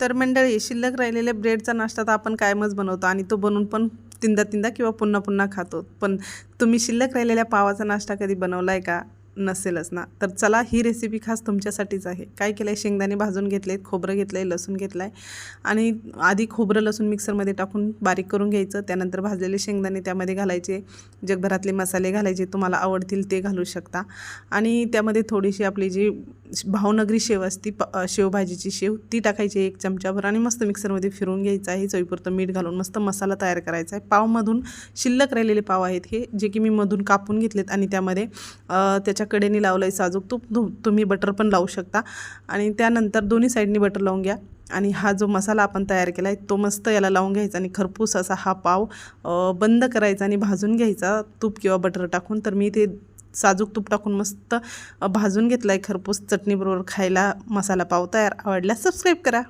तर मंडळी शिल्लक राहिलेल्या ब्रेडचा नाश्ता तर आपण कायमच बनवतो आणि तो बनवून पण तीनदा तीनदा किंवा पुन्हा पुन्हा खातो. पण तुम्ही शिल्लक राहिलेल्या पावाचा नाश्ता कधी बनवला आहे का? नसेलच ना. तर चला ही रेसिपी खास तुमच्यासाठीच आहे. काय केलं आहे शेंगदाणे भाजून घेतलेत खोबरं घेतलं आहे लसूण घेतलं आहे आणि आधी खोबरं लसूण मिक्सरमध्ये टाकून बारीक करून घ्यायचं. त्यानंतर भाजलेले शेंगदाणे त्यामध्ये घालायचे. जगभरातले मसाले घालायचे. तुम्हाला आवडतील ते घालू शकता. आणि त्यामध्ये थोडीशी आपली जी भावनगरी शेव असती प शेवभाजीची शेव ती टाकायची एक चमचाभर आणि मस्त मिक्सरमध्ये फिरवून घ्यायचं आहे. चवीपुरतं मीठ घालून मस्त मसाला तयार करायचा आहे. पावमधून शिल्लक राहिलेले पाव आहेत हे जे की मी मधून कापून घेतलेत आणि त्यामध्ये त्याच्याकडेने लावलं आहे साजूक तूप. तू तुम्ही बटर पण लावू शकता. आणि त्यानंतर दोन्ही साईडनी बटर लावून घ्या. आणि हा जो मसाला आपण तयार केला आहे तो मस्त याला लावून घ्यायचा आणि खरपूस असा हा पाव बंद करायचा आणि भाजून घ्यायचा तूप किंवा बटर टाकून. तर मी ते साजूक तूप टाकून मस्त भाजून घेतला आहे खरपूस. चटणीबरोबर खायला मसाला पाव तयार. आवडल्यास सबस्क्राईब करा.